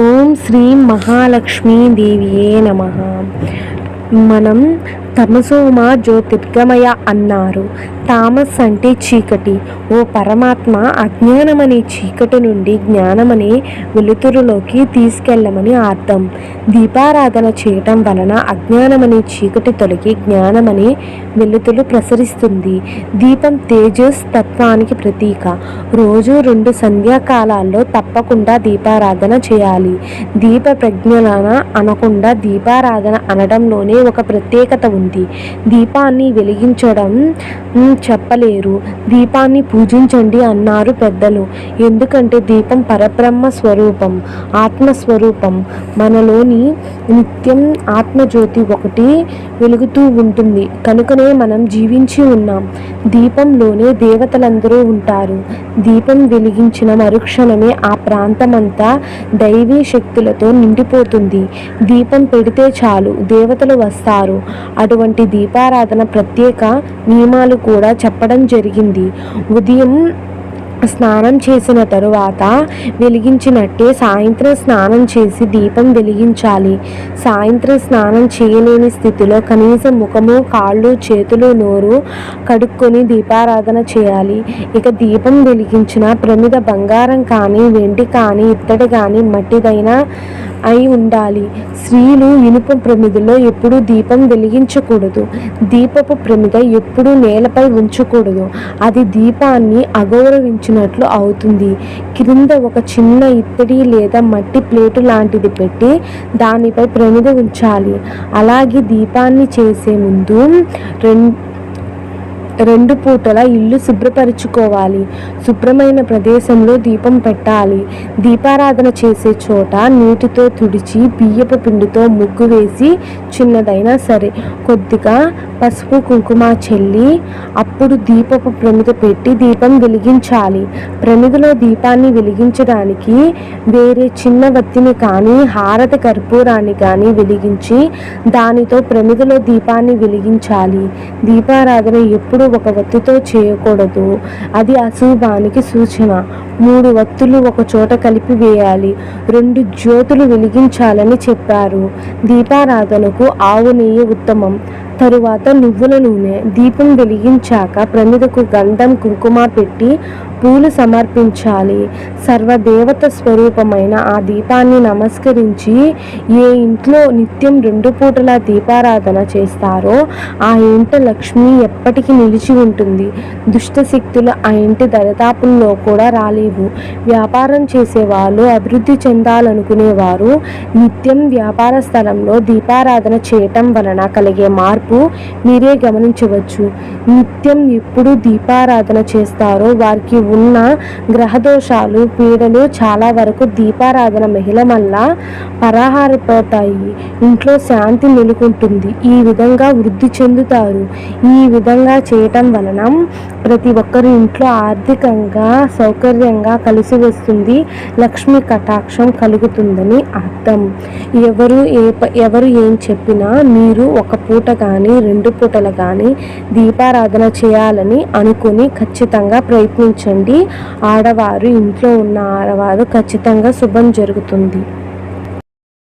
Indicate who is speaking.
Speaker 1: ఓం శ్రీ మహాలక్ష్మీదేవియే నమ. మనం తమసోమా జ్యోతిర్గమయ అన్నారు. తామస్ అంటే చీకటి. ఓ పరమాత్మ అజ్ఞానమనే చీకటి నుండి జ్ఞానమనే వెలుతురులోకి తీసుకెళ్ళమని అర్థం. దీపారాధన చేయటం వలన అజ్ఞానమనే చీకటి తొలగి జ్ఞానమనే వెలుతురు ప్రసరిస్తుంది. దీపం తేజస్ తత్వానికి ప్రతీక. రోజు రెండు సంధ్యాకాలాల్లో తప్పకుండా దీపారాధన చేయాలి. దీప ప్రజ్ఞలన అనకుండా దీపారాధన అనడంలోనే ఒక ప్రత్యేకత ఉంది దీపాన్ని వెలిగించడం చెప్పలేరు. దీపాన్ని పూజించండి అన్నారు పెద్దలు. ఎందుకంటే దీపం పరబ్రహ్మ స్వరూపం ఆత్మస్వరూపం. మనలోని నిత్యం ఆత్మజ్యోతి ఒకటి వెలుగుతూ ఉంటుంది. కనుకనే మనం జీవించి ఉన్నాం. దీపంలోనే దేవతలందరూ ఉంటారు. దీపం వెలిగించిన మరుక్షణమే ఆ ప్రాంతమంతా దైవీ శక్తులతో నిండిపోతుంది. దీపం పెడితే చాలు దేవతలు వస్తారు. అటువంటి దీపారాధన ప్రత్యేక నియమాలు కూడా చెప్పడం జరిగింది. ఉదయం స్నానం చేసిన తరువాత వెలిగించినట్టే సాయంత్రం స్నానం చేసి దీపం వెలిగించాలి. సాయంత్రం స్నానం చేయలేని స్థితిలో కనీసం ముఖము కాళ్ళు చేతులు నోరు కడుక్కొని దీపారాధన చేయాలి. ఇక దీపం వెలిగించిన ప్రమిద బంగారం కానీ వెండి కానీ ఇత్తడి కానీ మట్టిదైనా అయి ఉండాలి. స్త్రీలు ఇనుప ప్రమిదలో ఎప్పుడూ దీపం వెలిగించకూడదు. దీపపు ప్రమిద ఎప్పుడూ నేలపై ఉంచకూడదు. అది దీపాన్ని అగౌరవించు అగౌరవించినట్లు అవుతుంది. క్రింద ఒక చిన్న ఇత్తడి లేదా మట్టి ప్లేటు లాంటిది పెట్టి దానిపై ప్రమిద ఉంచాలి. అలాగే దీపాన్ని చేసే ముందు రెండు రెండు పూటల ఇల్లు శుభ్రపరచుకోవాలి. శుభ్రమైన ప్రదేశంలో దీపం పెట్టాలి. దీపారాధన చేసే చోట నీటితో తుడిచి బియ్యపు పిండితో ముగ్గు వేసి చిన్నదైనా సరే. కొద్దిగా పసుపు కుంకుమ చెల్లి అప్పుడు దీపపు ప్రమిద పెట్టి దీపం వెలిగించాలి. ప్రమిదలో దీపాన్ని వెలిగించడానికి వేరే చిన్న వత్తిని కానీ హారత కర్పూరాన్ని కానీ వెలిగించి దానితో ప్రమిదలో దీపాన్ని వెలిగించాలి. దీపారాధన ఎప్పుడు ఒక వత్తితో చేయకూడదు. అది అశుభానికి సూచన. మూడు వత్తులు ఒక చోట కలిపి వేయాలి. రెండు జ్యోతులు వెలిగించాలని చెప్పారు. దీపారాధనకు ఆవు నెయ్యి ఉత్తమం. తరువాత నువ్వుల నూనె. దీపం వెలిగించాక ప్రమిదకు గంధం కుంకుమ పెట్టి పూలు సమర్పించాలి. సర్వదేవత స్వరూపమైన ఆ దీపాన్ని నమస్కరించి ఏ ఇంట్లో నిత్యం రెండు పూటల దీపారాధన చేస్తారో ఆ ఇంట లక్ష్మి ఎప్పటికీ నిలిచి ఉంటుంది. దుష్ట శక్తులు ఆ ఇంటి దరిదాపుల్లో కూడా రాలేవు. వ్యాపారం చేసేవాళ్ళు అభివృద్ధి చెందాలనుకునేవారు నిత్యం వ్యాపార స్థలంలో దీపారాధన చేయటం వలన కలిగే మార్పు మీరే గమనించవచ్చు. నిత్యం ఎప్పుడు దీపారాధన చేస్తారో వారికి ఉన్న గ్రహదోషాలు పీడలు చాలా వరకు దీపారాధన మహిళ వల్ల పరాహారిపోతాయి. ఇంట్లో శాంతి నెలకొంటుంది. ఈ విధంగా వృద్ధి చెందుతారు. ఈ విధంగా చేయటం వలన ప్రతి ఒక్కరు ఇంట్లో ఆర్థికంగా సౌకర్యంగా కలిసి వస్తుంది. లక్ష్మి కటాక్షం కలుగుతుందని అర్థం ఎవరు ఏ ఎవరు ఏం చెప్పినా మీరు ఒక పూట కానీ రెండు పూటలు కానీ దీపారాధన చేయాలని అనుకుని ఖచ్చితంగా ప్రయత్నించండి. ఆడవారు ఇంట్లో ఉన్న ఆడవారు ఖచ్చితంగా శుభం జరుగుతుంది.